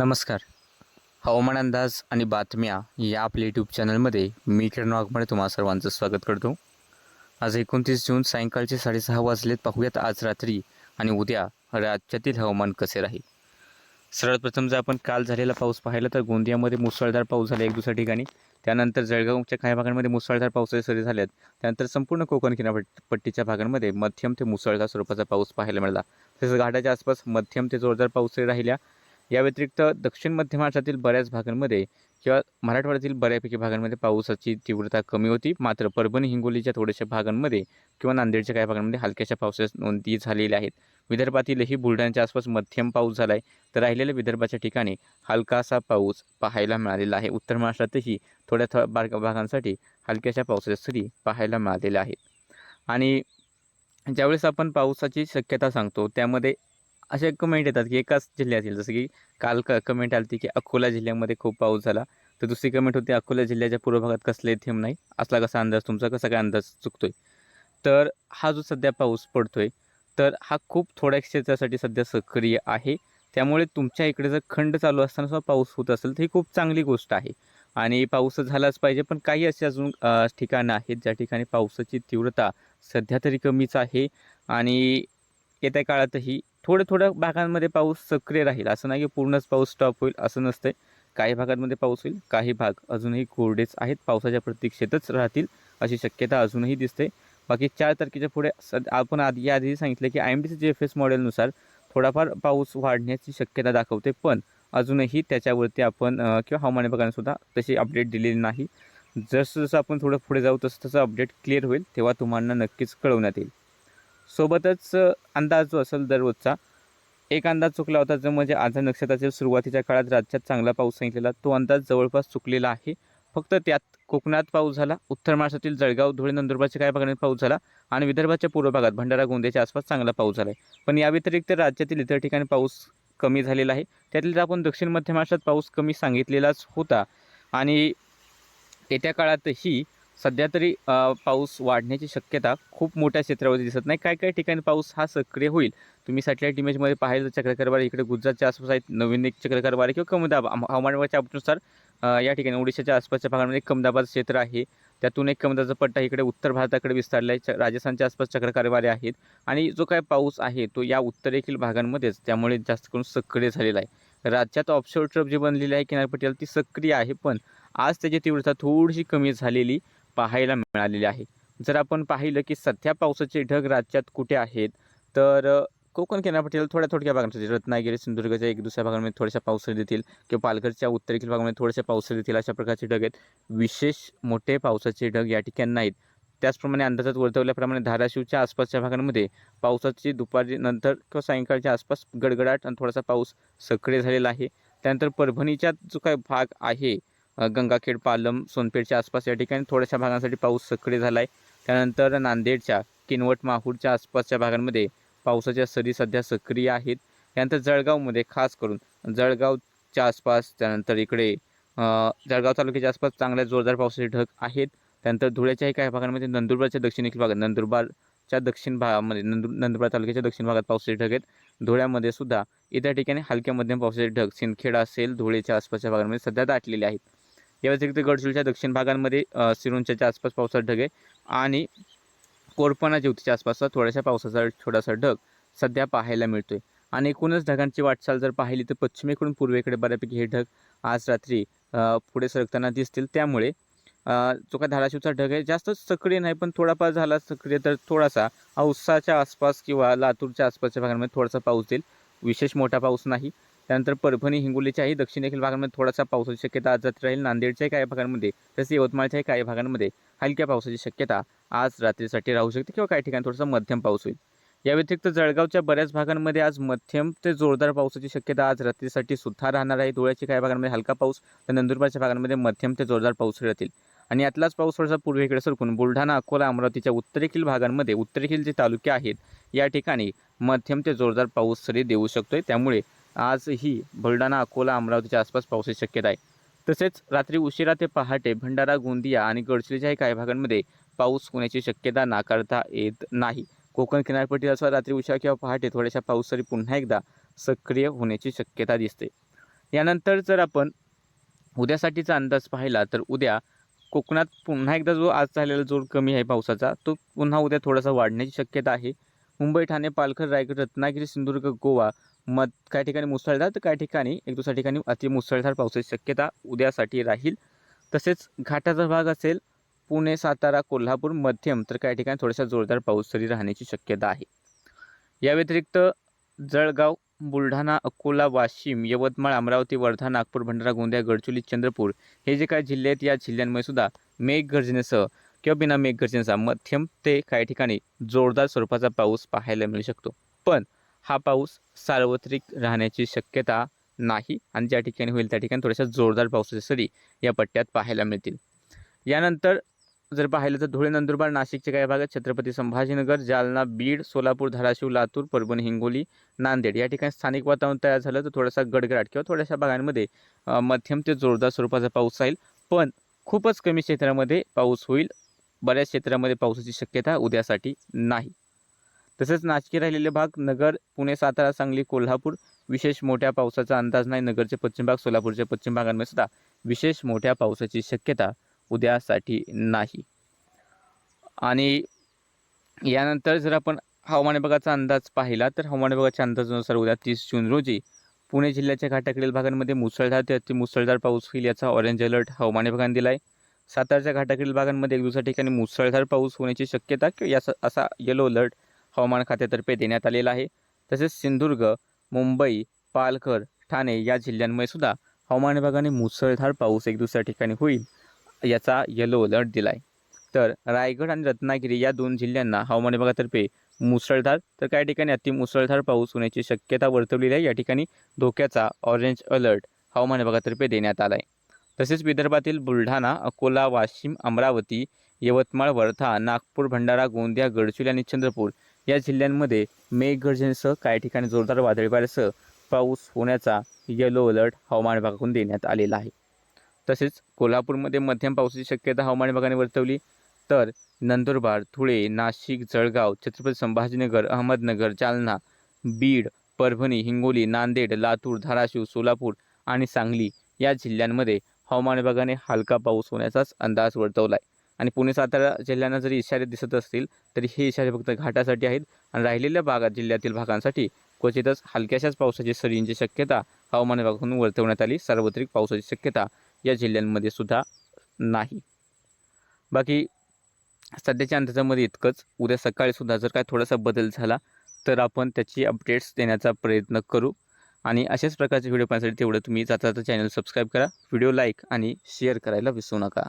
नमस्कार. हवामान अंदाज आणि बातम्या या आपल्या यूट्यूब चॅनलमध्ये मी किरण वाघमारे तुम्हा सर्वांचं स्वागत करतो. आज एकोणतीस जून सायंकाळचे साडेसहा वाजलेत. पाहूयात आज रात्री आणि उद्या राज्यातील हवामान कसे राहील. सर्वात प्रथम जर आपण काल झालेला पाऊस पाहिला तर गोंदियामध्ये मुसळधार पाऊस झाला एक दुसऱ्या ठिकाणी. त्यानंतर जळगावच्या काही भागांमध्ये मुसळधार पावसाच्या सरी झाल्यात त्यानंतर संपूर्ण कोकण किनारपट्टीच्या भागांमध्ये मध्यम ते मुसळधार स्वरूपाचा पाऊस पाहायला मिळाला. तसेच घाटाच्या आसपास मध्यम ते जोरदार पाऊसही राहिल्या. या व्यतिरिक्त दक्षिण मध्य महाराष्ट्रातील बऱ्याच भागांमध्ये किंवा मराठवाड्यातील बऱ्यापैकी भागांमध्ये पावसाची तीव्रता कमी होती. मात्र परभणी हिंगोलीच्या थोड्याशा भागांमध्ये किंवा नांदेडच्या काही भागांमध्ये हलक्याशा पावसाच्या नोंदी झालेल्या आहेत. विदर्भातीलही बुलढाण्याच्या आसपास मध्यम पाऊस झाला आहे तर राहिलेल्या विदर्भाच्या ठिकाणी हलकासा पाऊस पाहायला मिळालेला आहे. उत्तर महाराष्ट्रातही थोड्या थोड्या भागांसाठी हलक्याशा पावसाच्या सरी पाहायला मिळालेल्या आहेत. आणि ज्यावेळेस आपण पावसाची शक्यता सांगतो त्यामध्ये असे कमेंट येतात की एकाच जिल्ह्यातील जसं की काल क कमेंट आली की अकोला जिल्ह्यामध्ये खूप पाऊस झाला. तर दुसरी कमेंट होती अकोला जिल्ह्याच्या पूर्व भागात कसले थेंब नाही? असला कसा अंदाज? तुमचा कसा काय अंदाज चुकतोय? तर हा जो सध्या पाऊस पडतोय तर हा खूप थोड्या क्षेत्रासाठी सध्या सक्रिय आहे. त्यामुळे तुमच्या इकडे जर खंड चालू असताना सुद्धा पाऊस होत असेल तर ही खूप चांगली गोष्ट आहे. आणि पाऊस झालाच पाहिजे पण काही असे अजून ठिकाणं आहेत ज्या ठिकाणी पावसाची तीव्रता सध्या तरी कमीच आहे. आणि येत्या काळातही थोडं थोड्या भागांमध्ये पाऊस सक्रिय राहील. असं नाही की पूर्णच पाऊस स्टॉप होईल असं नसतंय. काही भागांमध्ये पाऊस होईल काही भाग अजूनही कोरडेच आहेत. पावसाच्या प्रतीक्षेतच राहतील अशी शक्यता अजूनही दिसते. बाकी चार तारखेच्या पुढे सद आपण आधी याआधी सांगितलं की I M D C G F S मॉडेलनुसार थोडाफार पाऊस वाढण्याची शक्यता दाखवते. पण अजूनही त्याच्यावरती आपण किंवा हवामान विभागाने सुद्धा तशी अपडेट दिलेली नाही. जसं जसं आपण थोडं पुढे जाऊ तसं तसं अपडेट क्लिअर होईल तेव्हा तुम्हाला नक्कीच कळवण्यात येईल. सोबतच अंदाज जो असेल दररोजचा एक अंदाज चुकला होता जो म्हणजे आज नक्षत्राच्या सुरुवातीच्या काळात राज्यात चांगला पाऊस सांगितलेला तो अंदाज जवळपास चुकलेला आहे. फक्त त्यात कोकणात पाऊस झाला उत्तर महाराष्ट्रातील जळगाव धुळे नंदुरबारच्या काही भागांमध्ये पाऊस झाला आणि विदर्भाच्या पूर्व भागात भंडारा गोंदियाच्या आसपास चांगला पाऊस झाला आहे पण या व्यतिरिक्त राज्यातील इतर ठिकाणी पाऊस कमी झालेला आहे. त्यातील तर आपण दक्षिण मध्य महाराष्ट्रात पाऊस कमी सांगितलेलाच होता आणि येत्या काळातही सध्या तरी पाऊस वाढण्याची शक्यता खूप मोठ्या क्षेत्रावरती दिसत नाही. काय काय ठिकाणी पाऊस हा सक्रिय होईल. तुम्ही सॅटेलाईट इमेजमध्ये पाहिलं चक्रकारवारी इकडे गुजरातच्या आसपास आहेत. नवीन एक चक्रकारवारी किंवा कमी दाब हवा- या ठिकाणी ओडिशाच्या आसपासच्या भागामध्ये कमदाबाद क्षेत्र आहे. त्यातून एक कमदाचा पट्टा इकडे उत्तर भारताकडे विस्तारला आहे. राजस्थानच्या आसपास चक्रकारवारे आहेत. आणि जो काय पाऊस आहे तो या उत्तरेखील भागांमध्येच त्यामुळे जास्त करून सक्रिय झालेला आहे. राज्यात ऑफशोर ट्रप जी बनलेली आहे किनारपट्टीला ती सक्रिय आहे. पण आज त्याची तीव्रता थोडीशी कमी झालेली. पाहायला मिळालेले आहे. जर आपण पाहिलं की सध्या पावसाचे ढग राज्यात कुठे आहेत तर कोकण किनारपट्टीला थोड्या थोडक्या भागांमध्ये रत्नागिरी सिंधुदुर्गच्या एक दुसऱ्या भागांमध्ये थोड्याशा पावसाळी देतील किंवा पालघरच्या उत्तरेखील भागामध्ये थोड्याशा पावसाळी देतील अशा प्रकारचे ढग आहेत. विशेष मोठे पावसाचे ढग या ठिकाणी नाहीत. त्याचप्रमाणे अंदाजात वर्तवल्याप्रमाणे धाराशिवच्या आसपासच्या भागांमध्ये पावसाची दुपारी नंतर किंवा सायंकाळच्या आसपास गडगडाट आणि थोडासा पाऊस सक्रिय झालेला आहे. त्यानंतर परभणीच्या जो काही भाग आहे गंगाखेड पालम सोनपेठच्या आसपास या ठिकाणी थोड्याशा भागांसाठी पाऊस सक्रिय झाला आहे त्यानंतर नांदेडच्या किनवट माहूरच्या आसपासच्या भागांमध्ये पावसाच्या सरी सध्या सक्रिय आहेत. त्यानंतर जळगावमध्ये खास करून जळगावच्या आसपास त्यानंतर इकडे जळगाव तालुक्याच्या आसपास चांगल्या जोरदार पावसाचे ढग आहेत. त्यानंतर धुळ्याच्याही काही भागांमध्ये नंदुरबारच्या दक्षिणेकडील भागात नंदुरबारच्या दक्षिण भागामध्ये नंदु नंदुरबार तालुक्याच्या दक्षिण भागात पावसाचे ढग आहेत. धुळ्यामध्ये सुद्धा इतर ठिकाणी हलक्या मध्यम पावसाचे ढग सिंदखेडा असेल धुळेच्या आसपासच्या भागांमध्ये सध्या दाटलेले आहेत. या व्यतिरिक्त गडचिरोलीच्या दक्षिण भागांमध्ये सिरोंच्याच्या आसपास पावसाचा ढग आहे आणि कोरपणा ज्योतीच्या आसपासचा थोड्याशा पावसाचा थोडासा ढग सध्या पाहायला मिळतो आहे आणि एकूणच ढगांची वाटचाल जर पाहिली तर पश्चिमेकडून पूर्वेकडे बऱ्यापैकी हे ढग आज रात्री पुढे सरकताना दिसतील. त्यामुळे जो काय धाराशिवचा ढग आहे जास्त सक्रिय नाही पण थोडाफार झाला सक्रिय तर थोडासा औसाच्या आसपास किंवा लातूरच्या आसपासच्या भागांमध्ये थोडासा पाऊस देईल विशेष मोठा पाऊस नाही. त्यानंतर परभणी हिंगोलीच्याही दक्षिणेखील भागांमध्ये थोडासा पावसाची शक्यता आज रात्री राहील. नांदेडच्याही काही भागांमध्ये तसेच यवतमाळच्याही काही भागांमध्ये हलक्या पावसाची शक्यता आज रात्रीसाठी राहू शकते किंवा काही ठिकाणी थोडासा मध्यम पाऊस होईल. या व्यतिरिक्त जळगावच्या बऱ्याच भागांमध्ये आज मध्यम ते जोरदार पावसाची शक्यता आज रात्रीसाठी सुद्धा राहणार आहे. धुळ्याच्या काही भागांमध्ये हलका पाऊस तर नंदुरबारच्या भागांमध्ये मध्यम ते जोरदार पाऊस राहतील आणि यातलाच पाऊस थोडासा पूर्वेकडे सरकून बुलढाणा अकोला अमरावतीच्या उत्तरेखील भागांमध्ये उत्तरेखील जे तालुके आहेत या ठिकाणी मध्यम ते जोरदार पाऊस सरी देऊ शकतोय. त्यामुळे आजही बुलढाणा अकोला अमरावतीच्या आसपास पावसाची शक्यता आहे. तसेच रात्री उशिरा ते पहाटे भंडारा गोंदिया आणि गडचिरोलीच्याही काही भागांमध्ये पाऊस होण्याची शक्यता नाकारता येत नाही. कोकण किनारपट्टीला सुद्धा रात्री उशिरा किंवा पहाटे थोड्याशा पाऊस सरी पुन्हा एकदा सक्रिय होण्याची शक्यता दिसते. यानंतर जर आपण उद्यासाठीचा अंदाज पाहिला तर उद्या कोकणात पुन्हा एकदा जो आज झालेला जोर कमी आहे पावसाचा तो पुन्हा उद्या थोडासा वाढण्याची शक्यता आहे. मुंबई ठाणे पालघर रायगड रत्नागिरी सिंधुदुर्ग गोवा मत काही ठिकाणी मुसळधार तर काही ठिकाणी एक दुसऱ्या ठिकाणी अति मुसळधार पावसाची शक्यता उद्यासाठी राहील. तसेच घाटाचा भाग असेल पुणे सातारा कोल्हापूर मध्यम तर काही ठिकाणी थोडासा जोरदार पाऊस तरी राहण्याची शक्यता आहे. या व्यतिरिक्त जळगाव बुलढाणा अकोला वाशिम यवतमाळ अमरावती वर्धा नागपूर भंडारा गोंदिया गडचुली चंद्रपूर हे जे काही जिल्हे आहेत या जिल्ह्यांमध्ये सुद्धा मेघगर्जनेसह किंवा बिना मेघगर्जनेचा मध्यम ते काही ठिकाणी जोरदार स्वरूपाचा पाऊस पाहायला मिळू शकतो. पण हा पाऊस सार्वत्रिक राहण्याची शक्यता नाही आणि ज्या ठिकाणी होईल त्या ठिकाणी थोड्याशा जोरदार पावसाच्या सरी या पट्ट्यात पाहायला मिळतील. यानंतर जर पाहिलं तर धुळे नंदुरबार नाशिकच्या काही भागात छत्रपती संभाजीनगर जालना बीड सोलापूर धाराशिव लातूर परभणी हिंगोली नांदेड या ठिकाणी स्थानिक वातावरण तयार झालं तर थोडासा गडगडाट किंवा थोड्याशा भागांमध्ये मध्यम ते जोरदार स्वरूपाचा पाऊस राहील. पण खूपच कमी क्षेत्रामध्ये पाऊस होईल. बऱ्याच क्षेत्रामध्ये पावसाची शक्यता उद्यासाठी नाही. तसेच नाचकी राहिलेले भाग नगर पुणे सातारा सांगली कोल्हापूर विशेष मोठ्या पावसाचा अंदाज नाही. नगरचे पश्चिम भाग सोलापूरच्या पश्चिम भागांमध्ये सुद्धा विशेष मोठ्या पावसाची शक्यता उद्यासाठी नाही. आणि यानंतर जर आपण हवामान विभागाचा अंदाज पाहिला तर हवामान विभागाच्या अंदाजानुसार उद्या तीस जून रोजी पुणे जिल्ह्याच्या घाटाकडील भागांमध्ये मुसळधार ते अति मुसळधार पाऊस होईल याचा ऑरेंज अलर्ट हवामान विभागाने दिला आहे सातारच्या घाटाकडील भागांमध्ये एक दुसऱ्या ठिकाणी मुसळधार पाऊस होण्याची शक्यता किंवा याचा असा येलो अलर्ट हवामान खात्यातर्फे देण्यात आलेला आहे. तसेच सिंधुदुर्ग मुंबई पालघर ठाणे या जिल्ह्यांमध्ये सुद्धा हवामान विभागाने मुसळधार पाऊस एक दुसऱ्या ठिकाणी होईल याचा येलो अलर्ट दिला आहे तर रायगड आणि रत्नागिरी या दोन जिल्ह्यांना हवामान विभागातर्फे मुसळधार तर काही ठिकाणी अति मुसळधार पाऊस होण्याची शक्यता वर्तवलेली आहे. या ठिकाणी धोक्याचा ऑरेंज अलर्ट हवामान विभागातर्फे देण्यात आला आहे तसेच विदर्भातील बुलढाणा अकोला वाशिम अमरावती यवतमाळ वर्धा नागपूर भंडारा गोंदिया गडचिरोली आणि चंद्रपूर या जिल्ह्यांमध्ये मेघगर्जनेसह काही ठिकाणी जोरदार वादळी वाऱ्यासह पाऊस होण्याचा येलो अलर्ट हवामान विभागाकडून देण्यात आलेला आहे. तसेच कोल्हापूरमध्ये मध्यम पावसाची शक्यता हवामान विभागाने वर्तवली. तर नंदुरबार धुळे नाशिक जळगाव छत्रपती संभाजीनगर अहमदनगर जालना बीड परभणी हिंगोली नांदेड लातूर धाराशिव सोलापूर आणि सांगली या जिल्ह्यांमध्ये हवामान विभागाने हलका पाऊस होण्याचाच अंदाज वर्तवला आहे. आणि पुणे सातारा जिल्ह्यांना जरी इशारे दिसत असतील तरी हे इशारे फक्त घाटासाठी आहेत. आणि राहिलेल्या भागात जिल्ह्यातील भागांसाठी क्वचितच हलक्याशाच पावसाची सरींची शक्यता हवामान विभागाकडून वर्तवण्यात आली. सार्वत्रिक पावसाची शक्यता या जिल्ह्यांमध्ये सुद्धा नाही. बाकी सध्याच्या अंदाजामध्ये इतकंच. उद्या सकाळीसुद्धा जर काय थोडासा बदल झाला तर आपण त्याची अपडेट्स देण्याचा प्रयत्न करू. आणि अशाच प्रकारचे व्हिडिओ पाहण्यासाठी तेवढं तुम्ही जाता जाता चॅनल सबस्क्राईब करा. व्हिडिओ लाईक आणि शेअर करायला विसरू नका.